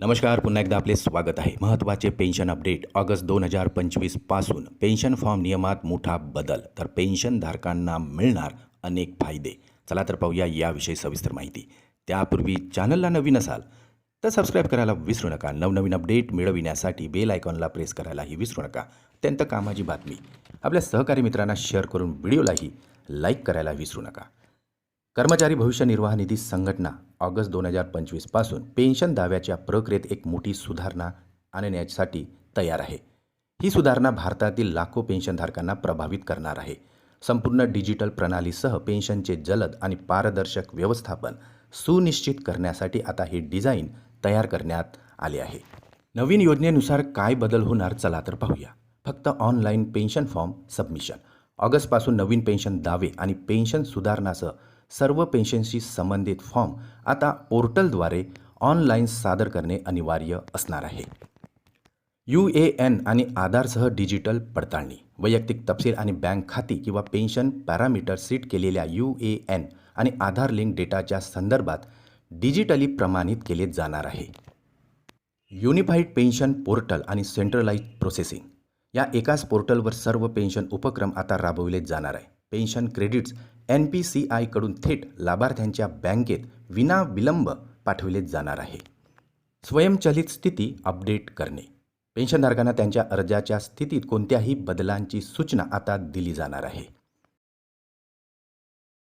नमस्कार पुन्हा एकदा आपले स्वागत आहे. महत्त्वाचे पेन्शन अपडेट ऑगस्ट दोन हजार पंचवीसपासून पेन्शन फॉर्म नियमात मोठा बदल तर पेन्शनधारकांना मिळणार अनेक फायदे. चला तर पाहूया याविषयी सविस्तर माहिती. त्यापूर्वी चॅनलला नवीन असाल तर सबस्क्राईब करायला विसरू नका. नवनवीन अपडेट मिळविण्यासाठी बेल आयकॉनला प्रेस करायलाही विसरू नका. अत्यंत कामाची बातमी. आपल्या सहकारी मित्रांना शेअर करून व्हिडिओलाही लाईक करायला विसरू नका. कर्मचारी भविष्य निर्वाह निधी संघटना ऑगस्ट दोन हजार पंचवीसपासून पेन्शन दाव्याच्या प्रक्रियेत एक मोठी सुधारणा आणण्यासाठी तयार आहे. ही सुधारणा भारतातील लाखो पेन्शनधारकांना प्रभावित करणार आहे. संपूर्ण डिजिटल प्रणालीसह पेन्शनचे जलद आणि पारदर्शक व्यवस्थापन सुनिश्चित करण्यासाठी आता हे डिझाईन तयार करण्यात आले आहे. नवीन योजनेनुसार काय बदल होणार चला तर पाहूया. फक्त ऑनलाईन पेन्शन फॉर्म सबमिशन. ऑगस्टपासून नवीन पेन्शन दावे आणि पेन्शन सुधारणासह सर्व पेन्शनशी संबंधित फॉर्म आता पोर्टलद्वारे ऑनलाईन सादर करणे अनिवार्य असणार आहे. यू ए एन आणि आधारसह डिजिटल पडताळणी वैयक्तिक तपशील आणि बँक खाती किंवा पेन्शन पॅरामीटर सीट केलेल्या यू ए एन आणि आधार लिंक डेटाच्या संदर्भात डिजिटली प्रमाणित केले जाणार आहे. युनिफाईड पेन्शन पोर्टल आणि सेंट्रलाइज प्रोसेसिंग या एकाच पोर्टलवर सर्व पेन्शन उपक्रम आता राबविले जाणार आहे. Pension credits N P C आयकडून थेट लाभार्थ्यांच्या बँकेत विना विलंब पाठविले जाणार आहे. स्वयंचलित स्थिती अपडेट करणे. पेन्शनधारकांना त्यांच्या अर्जाच्या स्थितीत कोणत्याही बदलांची सूचना आता दिली जाणार आहे.